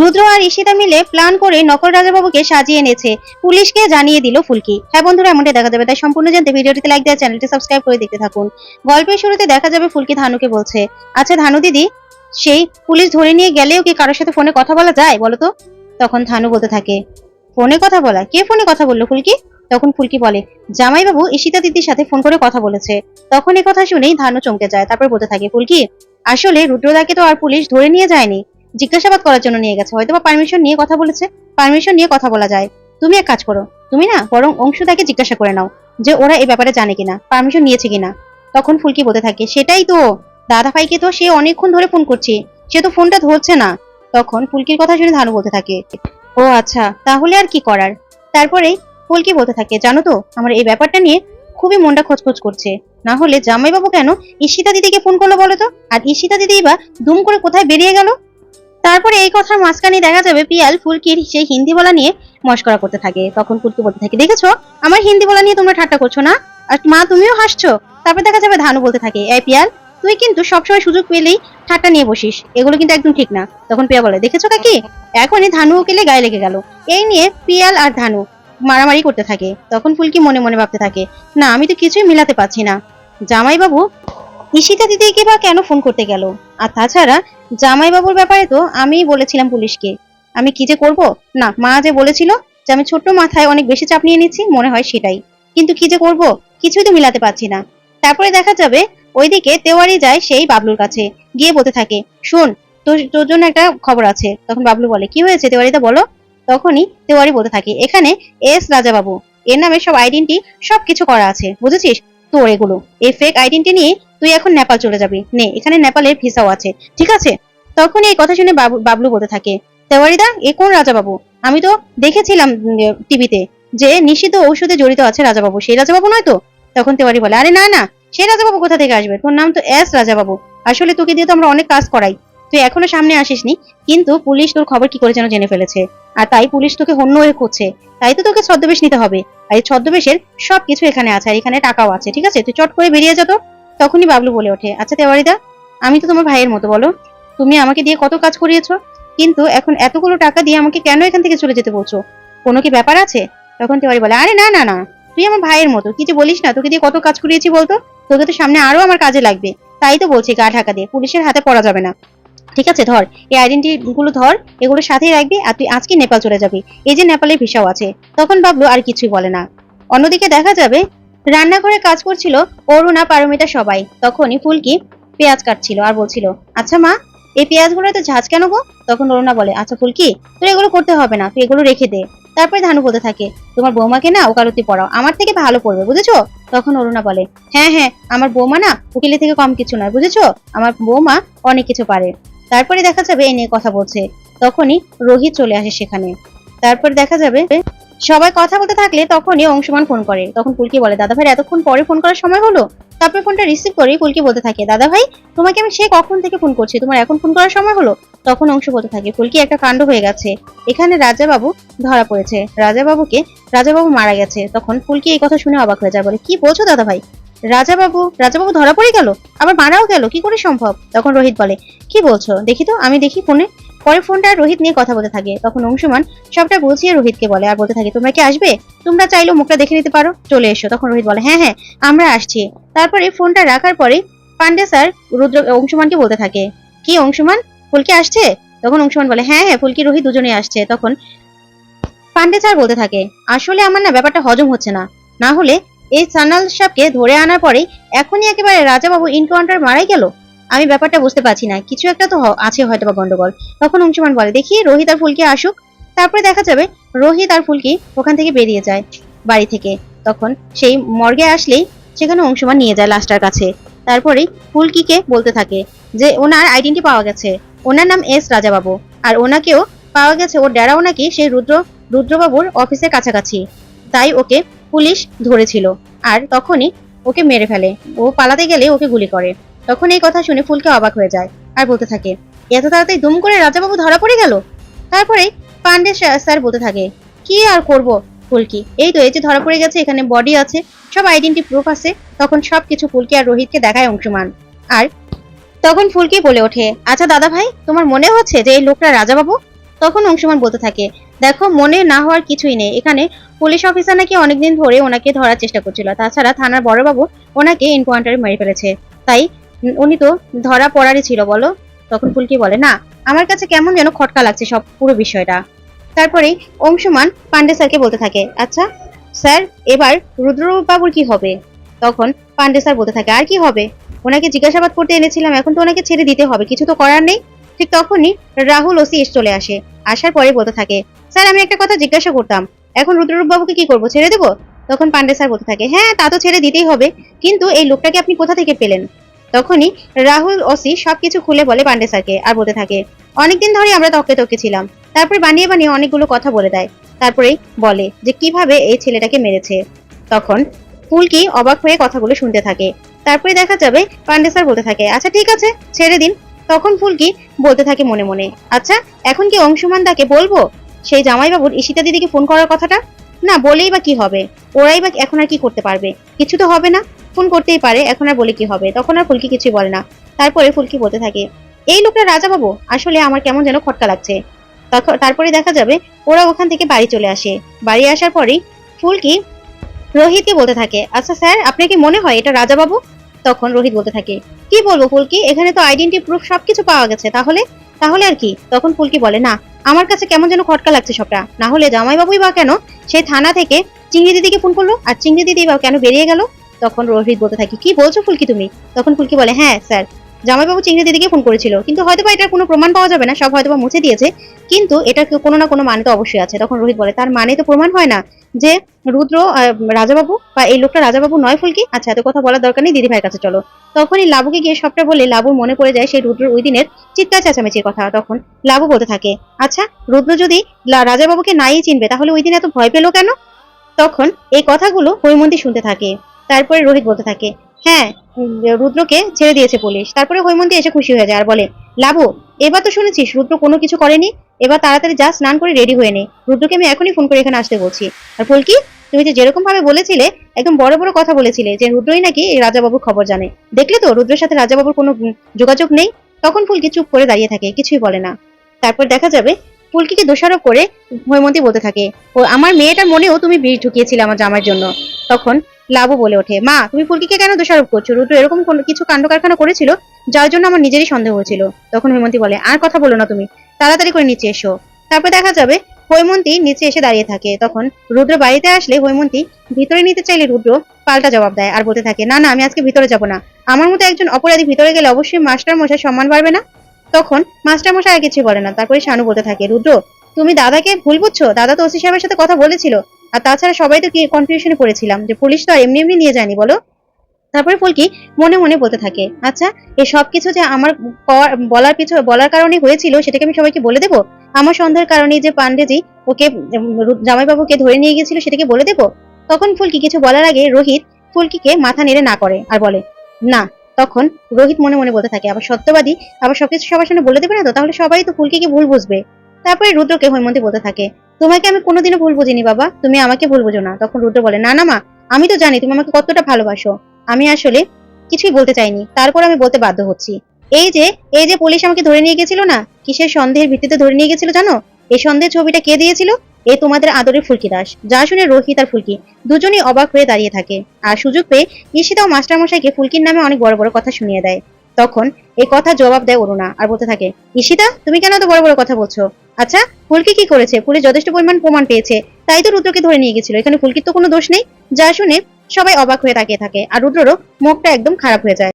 রুদ্র আর ঈশিতা মিলে প্ল্যান করে নকল রাজাবাবুকে সাজিয়ে এনেছে। পুলিশকে জানিয়ে দিল ফুলকি। হ্যাঁ বন্ধুরা, এমনটাই দেখা যাবে। তাই সম্পূর্ণ জানতে ভিডিওটিতে লাইক দেওয়া চ্যানেলটি সাবস্ক্রাইব করে দেখতে থাকুন। গল্পের শুরুতে দেখা যাবে ফুলকি ধানুকে বলছে আচ্ছা ধানু দিদি, সেই পুলিশ ধরে নিয়ে গেলেও কি কারোর সাথে ফোনে কথা বলা যায় বলো তো? তখন ধানু বলতে থাকে ফোনে কথা বলা? কে ফোনে কথা বলল ফুলকি? তখন ফুলকি বলে, জামাইবাবু ঈশিতা দিদির সাথে ফোন করে কথা বলেছে। তখন এই কথা শুনেই ধানু চমকে যায়। তারপর বলতে থাকে, ফুলকি, আসলে রুদ্রদাকে তো আর পুলিশ ধরে নিয়ে যায়নি। জিজ্ঞাসাবাদ করার জন্য নিয়ে গেছে। হয়তো বা পারমিশন নিয়ে কথা বলেছে। পারমিশন নিয়ে কথা বলা যায়। তুমি এক কাজ করো। তুমি না, বরং অংশুদাকে জিজ্ঞাসা করে নাও যে ওরা এই ব্যাপারে জানে কিনা পারমিশন নিয়েছে কিনা। তখন ফুলকি বলতে থাকে, সেটাই তো। দাদা ভাইকে তো সে অনেকক্ষণ ধরে ফোন করছে। সে তো ফোনটা ধরছে না। তখন ফুলকির কথা শুনে ধানু বলতে থাকে, ও আচ্ছা তাহলে আর কি করার? তারপরে ফুলকি বলতে থাকে, জানো তো, আমার এই ব্যাপারটা নিয়ে খুবই মনটা খচখচ করছে। না হলে জামাইবাবু কেন ঈশিতা দিদিকে ফোন করল বলো তো? আর ঈশিতা দিদি বা দুম করে কোথায় বেরিয়ে গেল? তারপরে এই কথার মাঝখানে দেখা যাবে পিয়াল ফুলকির সেই হিন্দি বলা নিয়ে মস্করা করতে থাকে। তখন ফুলকি বলতে থাকে, দেখেছ? আমার হিন্দি বলা নিয়ে তোমরা ঠাট্টা করছ না? আর মা, তুমিও হাসছো? তারপর দেখা যাবে ধানু বলতে থাকে, এই পিয়াল, তুই কিন্তু সবসময় সুযোগ পেলেই ঠাট্টা নিয়ে বসিস। এগুলো কিন্তু একদম ঠিক না। তখন পিয়া বলে, দেখেছ কাকি? এখনই ধানু উকিলে গায়ে লেগে গেল। এই নিয়ে পিয়াল আর ধানু মারামারি করতে থাকে। তখন ফুলকি মনে মনে ভাবতে থাকে, না, আমি তো কিছুই মিলাতে পারছি না। জামাইবাবু ঈশিতা দিদিকে বা কেন ফোন করতে গেল? আর তাছাড়া জামাইবাবুর ব্যাপারে তো আমিই বলেছিলাম পুলিশকে। আমি কি যে করব? না, মা যে বলেছিল যে আমি ছোট্ট মাথায় অনেক বেশি চাপ নিয়ে নিচ্ছি, মনে হয় সেটাই। কিন্তু কি যে করব? কিছুই তো মিলাতে পারছি না। তারপরে দেখা যাবে, ওইদিকে তেওয়ারি যায় সেই বাবলুর কাছে, গিয়ে বলতে থাকে, শোন, তোর তোর জন্য একটা খবর আছে। তখন বাবলু বলে, কি হয়েছে তেওয়ারিদা বলো? তখনই তেওয়ারি বলতে থাকে, এখানে এস রাজাবাবু, এর নামে সব আইডেন্টি সবকিছু করা আছে, বুঝেছিস? তোর এগুলো। এই ফেক আইডেন্টি নিয়ে তুই এখন নেপাল চলে যাবি। নে, এখানে নেপালের ভিসাও আছে, ঠিক আছে? তখন এই কথা শুনে বাবলু বলতে থাকে, তেওয়ারিদা, এ কোন রাজাবাবু? আমি তো দেখেছিলাম টিভিতে যে নিষিদ্ধ ঔষধে জড়িত আছে রাজাবাবু। সেই রাজাবাবু নয় তো? তখন তেওয়ারি বলে, আরে না না সেই রাজাবাবু কোথা থেকে আসবে? তোর নাম তো এস রাজাবাবু। আসলে তোকে দিয়ে তো আমরা অনেক কাজ করাই। তুই এখনও সামনে আসিসনি, কিন্তু পুলিশ তোর খবর কি করে যেন জেনে ফেলেছে? আর তাই পুলিশ তোকে হন্য হয়ে খুঁজছে। তাই তো তোকে ছদ্মবেশ নিতে হবে। আর এই ছদ্মবেশের সবকিছু এখানে আছে আর এখানে টাকাও আছে, ঠিক আছে? তুই চট করে বেরিয়ে যা তো। তখনই বাবলু বলে ওঠে আচ্ছা তেওয়ারিদা, আমি তো তোমার ভাইয়ের মতো, বলো। তুমি আমাকে দিয়ে কত কাজ করিয়েছো? কিন্তু এখন এতগুলো টাকা দিয়ে আমাকে কেন এখান থেকে চলে যেতে বলছো? কোনো কি ব্যাপার আছে? তখন তেওয়ারি বলে, আরে না না না। তুই আমার ভাইয়ের মতো। কি যে বলিস না, তোকে দিয়ে কত কাজ করিয়েছি বলতো? তোকে তো সামনে আরও আমার কাজে লাগবে। তাই তো বলছি গা ঢাকা দিয়ে পুলিশের হাতে পড়া যাবে না। ঠিক আছে, ধর। এই আইডেন্টি গুলো ধর এগুলো সাথেই রাখবি আর তুই আজকে নেপাল চলে যাবি। এই যে নেপালের ভিসাও আছে, তখন বাবলু আর কিছুই বলে না। অন্যদিকে দেখা যাবে, রান্নাঘরে কাজ করছিল অরুণা, পারমিতা সবাই। তখনই ফুলকি পেঁয়াজ কাটছিল আর বলছিল আচ্ছা মা, এই পেঁয়াজগুলো তো ঝাঁজ কেন গো? তখন অরুণা বলে আচ্ছা ফুলকি, তোর এগুলো করতে হবে না, তুই এগুলো রেখে দে। তারপরে ধানু বলতে থাকে, তোমার বৌমাকে না ওকালতি পড়াও, আমার থেকে ভালো পড়বে, বুঝেছ? তখন অরুণা বলে হ্যাঁ হ্যাঁ আমার বৌমা না উকিলের থেকে কম কিছু নয়, বুঝেছ? আমার বৌমা অনেক কিছু পারে। তারপরে দেখা যাবে এই নিয়ে কথা বলছে। তখনই রোহিত চলে আসে সেখানে। তারপর দেখা যাবে সবাই কথা বলতে থাকলে তখনই অংশমান ফোন করে। তখন ফুলকি বলে দাদা ভাই এতক্ষণ পরে ফোন করার সময় হলো? তারপরে ফোনটা রিসিভ করে ফুলকি বলতে থাকে দাদা ভাই তোমাকে আমি সে কখন থেকে ফোন করছি? তোমার এখন ফোন করার সময় হলো? তখন অংশ বলতে থাকে ফুলকি একটা কাণ্ড হয়ে গেছে। এখানে রাজাবাবু ধরা পড়েছে। রাজাবাবুকে, রাজাবাবু মারা গেছে। তখন ফুলকি এই কথা শুনে অবাক হয়ে যায়, বলে, কি বলছো দাদা ভাই রাজাবাবু রাজাবাবু ধরা পড়ে গেল, আবার মারাও গেল, কি করে সম্ভব? তখন রোহিত বলে, কি বলছো? দেখি তো, আমি দেখি ফোনে। পরে ফোনটা রোহিত নিয়ে কথা বলতে থাকে। তখন অংশুমান সবটা বুঝিয়ে রোহিতকে বলে আর বলতে থাকে, তোমরা কি আসবে? তোমরা চাইলেও মুখটা দেখে নিতে পারো, চলে এসো। তখন রোহিত বলে হ্যাঁ হ্যাঁ আমরা আসছি। তারপরে ফোনটা রাখার পরে পান্ডে স্যার রুদ্র, অংশুমানকে বলতে থাকে, কি অংশুমান, ফুলকি আসছে? তখন অংশুমান বলে হ্যাঁ হ্যাঁ ফুলকি, রোহিত দুজনে আসছে। তখন পান্ডে স্যার বলতে থাকে, আসলে আমার না ব্যাপারটা হজম হচ্ছে না। না হলে এই সানাল সাহেবকে ধরে আনার পরে এখনই একেবারে রাজাবাবু ইনকাউন্টার মারাই গেল। আমি ব্যাপারটা বুঝতে পারছি না, কিছু একটা তো আছে হয়তো বা গন্ডগোল। তখন অংশুমান বলে, দেখি, রোহিত আর ফুলকি আসুক। তারপরে দেখা যাবে রোহিত আর ফুলকি ওখান থেকে বেরিয়ে যায় বাড়ি থেকে। তখন সেই মর্গে আসলেই সেখানে অংশুমান নিয়ে যায় লাস্টার কাছে। তারপরে ফুলকিকে বলতে থাকে যে, ওনার আইডেন্টি পাওয়া গেছে। ওনার নাম এস রাজাবাবু। আর ওনাকেও পাওয়া গেছে, ওর ডেরাও নাকি সেই রুদ্র রুদ্রবাবুর অফিসের কাছাকাছি। তাই ওকে পুলিশ ধরেছিল আর তখনই ওকে মেরে ফেলে। ও পালাতে গেলে ওকে গুলি করে। তখন এই কথা শুনে ফুলকে অবাক হয়ে যায় আর বলতে থাকে, এত তাড়াতাড়ি দুম করে রাজাবাবু ধরা পড়ে গেল? তারপরে পান্ডে স্যার বলতে থাকে, কি আর করব? ফুলকি, এই তো, এই যে ধরা পড়ে গেছে, এখানে বডি আছে, সব আইডেন্টি প্রুফ আছে। তখন সব কিছু ফুলকি আর রোহিতকে দেখায় অংশমান। আর তখন ফুলকি বলে ওঠে আচ্ছা দাদা ভাই তোমার মনে হচ্ছে যে এই লোকটা রাজাবাবু? তখন অংশমান বলতে থাকে, দেখো, মনে না হওয়ার কিছুই নেই। এখানে পুলিশ অফিসার নাকি অনেকদিন ধরে ওনাকে ধরার চেষ্টা করছিল। তাছাড়া থানার বড়বাবু ওনাকে এনকাউন্টারে মেরে ফেলেছে। তাই উনি তো ধরা পড়ারই ছিল, বলো? তখন ফুলকি বলে, না, আমার কাছে কেমন যেন খটকা লাগছে সব পুরো বিষয়টা। তারপরেই অংশমান পান্ডে স্যারকে বলতে থাকে আচ্ছা স্যার, এবার রুদ্রবাবুর কি হবে? তখন পান্ডে স্যার বলতে থাকে, আর কি হবে? ওনাকে জিজ্ঞাসাবাদ করতে এনেছিলাম, এখন তো ওনাকে ছেড়ে দিতে হবে, কিছু তো করার নেই। ঠিক তখনই রাহুল ওসি চলে আসে। আসার পরে বলতে থাকে, স্যার, আমি একটা কথা জিজ্ঞাসা করতাম, এখন রুদ্ররূপ বাবুকে কি করব, ছেড়ে দেবো? তখন পান্ডে স্যার বলতে থাকে হ্যাঁ তা তো ছেড়ে দিতেই হবে, কিন্তু এই লোকটাকে আপনি কোথা থেকে পেলেন? তখনই রাহুল, ওসি সবকিছু খুলে বলে পান্ডে স্যারকে আর বলতে থাকে, অনেকদিন ধরে আমরা তককে তককে ছিলাম, তারপরে বানিয়ে বানিয়ে অনেকগুলো কথা বলে দেয়, তারপরেই বলে যে কীভাবে এই ছেলেটাকে মেরেছে? তখন ফুলকি অবাক হয়ে কথাগুলো শুনতে থাকে, তারপরে দেখা যাবে পান্ডে স্যার বলতে থাকে আচ্ছা ঠিক আছে, ছেড়ে দিন তখন ফুলকি বলতে থাকে মনে মনে আচ্ছা এখন কি অংশুমান দাকে বলব? সেই জামাইবাবুর ঈশিতা দিদিকে ফোন করার কথাটা? না, বলেই বা কি হবে? ওরাই বা এখন আর কি করতে পারবে? কিছু তো হবে না। ফোন করতেই পারে, এখন আর বলে কি হবে? তখন আর ফুলকি কিছুই বলে না। তারপরে ফুলকি বলতে থাকে, এই লোকটা রাজাবাবু, আসলে আমার কেমন যেন খটকা লাগছে। তারপরে দেখা যাবে, ওরা ওখান থেকে বাড়ি চলে আসে। বাড়ি আসার পরেই ফুলকি রোহিতকে বলতে থাকে আচ্ছা স্যার, আপনার কি মনে হয় এটা রাজাবাবু? তখন রোহিত বলতে থাকে কি বলব ফুলকি? এখানে তো আইডেন্টি প্রুফ সবকিছু পাওয়া গেছে। তাহলে? তাহলে আর কি? তখন ফুলকি বলে, না, আমার কাছে কেমন যেন খটকা লাগছে সবটা। না হলে জামাইবাবুই বা কেন সেই থানা থেকে চিংড়ি দিদিকে ফোন করল? আর চিংড়ি দিদি বা কেন বেরিয়ে গেল? তখন রোহিত বলতে থাকি, কি বলছো ফুলকি তুমি? তখন ফুলকি বলে হ্যাঁ স্যার জামাইবাবু চিংড়ি দিদিকে ফোন করেছিল। কিন্তু হয়তো বা এটার কোনো প্রমাণ পাওয়া যাবে না, সব হয়তো বা মুছে দিয়েছে। কিন্তু এটা কোনো না কোনো মানে তো অবশ্যই আছে। তখন রোহিত বলে, তার মানে তো প্রমাণ হয় না যে রুদ্র রাজাবাবু বা এই লোকটা রাজাবাবু নয় ফুলকি? আচ্ছা এত কথা বলার দরকার নেই, দিদি ভাইয়ের কাছে চলো। তখনই লাবুকে গিয়ে সবটা বলে লাবুর মনে পড়ে যায় সেই রুদ্র ওই দিনের চিৎকার চেঁচামেচির কথা। তখন লাবু বলতে থাকে আচ্ছা রুদ্র যদি রাজাবাবুকে নাই চিনবে, তাহলে ওই দিন এত ভয় পেল কেন? তখন এই কথাগুলো হৈমন্তী শুনতে থাকে। তারপরে রোহিত বলতে থাকে হ্যাঁ রুদ্রকে ছেড়ে দিয়েছে পুলিশ। তারপরে হৈমন্তী এসে খুশি হয়ে যায় আর বলে, লাবু, এবার তো শুনেছিস, রুদ্র কোনো কিছু করেনি? এবার তাড়াতাড়ি যা, স্নান করে রেডি হয়ে নে। রুদ্রকে আমি এখনই ফোন করে এখানে আসতে বলছি। আর ফুলকি, তুমি যে যেরকম ভাবে বলেছিলে, একদম বড় বড় কথা বলেছিলে যে রুদ্রই নাকি রাজাবাবুর খবর জানে। দেখলে তো, রুদ্রের সাথে রাজাবাবুর কোনো যোগাযোগ নেই? তখন ফুলকি চুপ করে দাঁড়িয়ে থাকে, কিছুই বলে না। তারপর দেখা যাবে, ফুলকিকে দোষারোপ করে হৈমন্তী বলতে থাকে, ও, আমার মেয়েটার মনেও তুমি বিষ ঢুকিয়েছিলে আমার জামার জন্য। তখন লাবু বলে ওঠে, মা, তুমি ফুলকিকে কেন দোষারোপ করছ? রুদ্র এরকম কোনো কিছু কাণ্ড কারখানা করেছিল যার জন্য আমার নিজেরই সন্দেহ হয়েছিল। তখন হৈমন্তী বলে, আর কথা বলো না তুমি, তাড়াতাড়ি করে নিচে এসো। তারপর দেখা যাবে হৈমন্তী নিচে এসে দাঁড়িয়ে থাকে। তখন রুদ্র বাড়িতে আসলে হৈমন্তী ভিতরে নিতে চাইলে রুদ্র পাল্টা জবাব দেয় আর বলতে থাকে, না না, আমি আজকে ভিতরে যাব না। আমার মতো একজন অপরাধী ভিতরে গেলে অবশ্যই মাস্টার মশাই সম্মান বাড়বে না? তখন মাস্টার মশাই আর কিছু বলে না। তারপরে শানু বলতে থাকে, রুদ্র, তুমি দাদাকে ভুল বুঝছ? দাদা তো ওসি সাহেবের সাথে কথা বলেছিল। আর তাছাড়া সবাই তো কনফিউশনে পড়েছিলাম যে পুলিশ তো আর এমনি এমনি নিয়ে যায়নি, বলো? তারপরে ফুলকি মনে মনে বলতে থাকে আচ্ছা এই সব কিছু যে আমার বলার পিছু বলার কারণে হয়েছিল সেটাকে আমি সবাইকে বলে দেবো? আমার সন্দেহের কারণে যে পান্ডেজি ওকে জামাইবাবুকে ধরে নিয়ে গিয়েছিল সেটাকে বলে দেবো? তখন ফুলকি কিছু বলার আগে রোহিত ফুলকিকে মাথা নেড়ে না করে আর বলে, না। তখন রোহিত মনে মনে বলতে থাকে, আবার সত্যবাদী, আবার সবকিছু সবার সামনে বলে দেবে না তো? তাহলে সবাই তো ফুলকিকে ভুল বুঝবে। তারপরে রুদ্রকে হৈমন্তী বলতে থাকে তোমাকে আমি কোনোদিনও ভুল বুঝিনি বাবা। তুমি আমাকে ভুল না। তখন রুদ্র বলে, না না, মা, আমি তো জানি তুমি আমাকে কতটা ভালোবাসো। আমি আসলে কিছুই বলতে চাইনি। তারপর আমি বলতে বাধ্য হচ্ছি। এই যে এই যে পুলিশ আমাকে ধরে নিয়ে গেছিল না? কিসের সন্দেহের ভিত্তিতে ধরে নিয়ে গেছিল জানো? এই সন্দেহের ছবিটা কে দিয়েছিল? এ তোমাদের আদরের ফুলকি দাস। যা শুনে রোহিত আর ফুলকি দুজনেই অবাক হয়ে দাঁড়িয়ে থাকে। আর সুযোগ পেয়ে ঈশিতা ও মাস্টারমশাইকে ফুলকির নামে অনেক বড় বড় কথা শুনিয়ে দেয়। তখন এই কথা জবাব দেয় অরুণা আর বলতে থাকে, ঈশিতা, তুমি কেন এত বড় বড় কথা বলছো? আচ্ছা ফুলকি কি করেছে? পুলিশ যথেষ্ট পরিমাণ প্রমাণ পেয়েছে। তাই তো রুদ্রকে ধরে নিয়ে গেছিল। এখানে ফুলকির তো কোনো দোষ নেই। যা শুনে সবাই অবাক হয়ে তাকিয়ে থাকে। আর রুদ্ররও মুখটা একদম খারাপ হয়ে যায়।